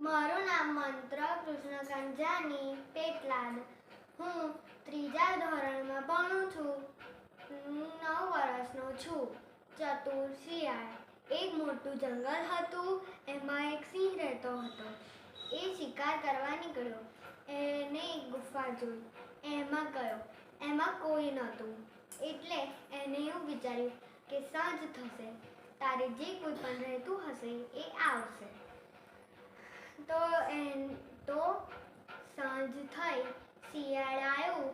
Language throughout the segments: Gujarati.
મારું નામ મંત્ર કૃષ્ણકાંત જાની પેટલાદ. હું ત્રીજા ધોરણમાં ભણું છું. હું નવ વર્ષનો છું. ચતુર શિયાળ. એક મોટું જંગલ હતું. એમાં એક સિંહ રહેતો હતો. એ શિકાર કરવા નીકળ્યો. એને એક ગુફા જોઈ. એમાં ગયો. એમાં કોઈ નહોતું. એટલે એને એવું વિચાર્યું કે સાંજ થશે. તારે જે કોઈ પણ રહેતું હશે તો તો સાંજ થઈ. શિયાળ આવ્યું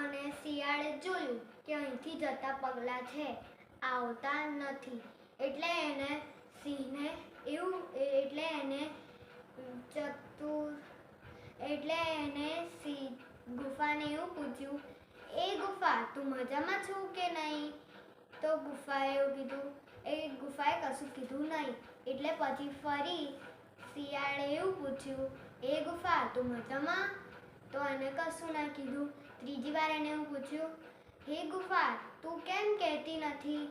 અને શિયાળે જોયું કે અહીંથી જતા પગલાં છે. આવતા નથી. એટલે એને સિંહને એવું, એટલે એને ચતુર, એટલે એને સિંહ ગુફાને એવું પૂછ્યું, એ ગુફા, તું મજામાં છું કે નહીં? તો ગુફાએ એવું કીધું, એ ગુફાએ કશું કીધું નહીં. એટલે પછી ફરી પૂછ્યું, એ ગુફા તું મજામાં તો એને કશું ના કીધું. ત્રીજી વાર એને હું પૂછ્યું, હે ગુફા, તું કેમ કહેતી નથી?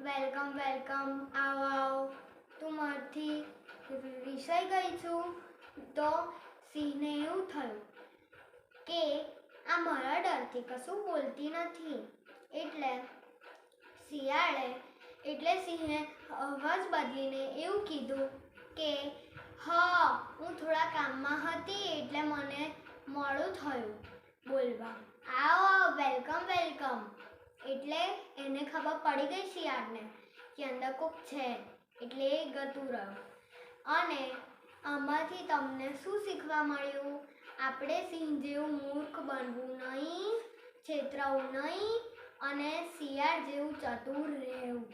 વેલકમ વેલકમ, આવો આવો. તું મારથી વિષય ગઈ છું. તો સિંહને એવું થયું કે આ મારા ડરથી કશું બોલતી નથી. એટલે શિયાળે, એટલે સિંહે અવાજ બદલીને એવું કીધું કે હા, હું થોડા કામમાં હતી એટલે મને મોડું થયું બોલવા. આવો, વેલકમ વેલકમ. એટલે એને ખબર પડી ગઈ શિયાળને કે અંદર કોક છે, એટલે એ ગતું રહ્યો. અને આમાંથી તમને શું શીખવા મળ્યું? આપણે સિંહ જેવું મૂર્ખ બનવું નહીં, છેતરાવું નહીં અને શિયાળ જેવું ચતુર રહેવું.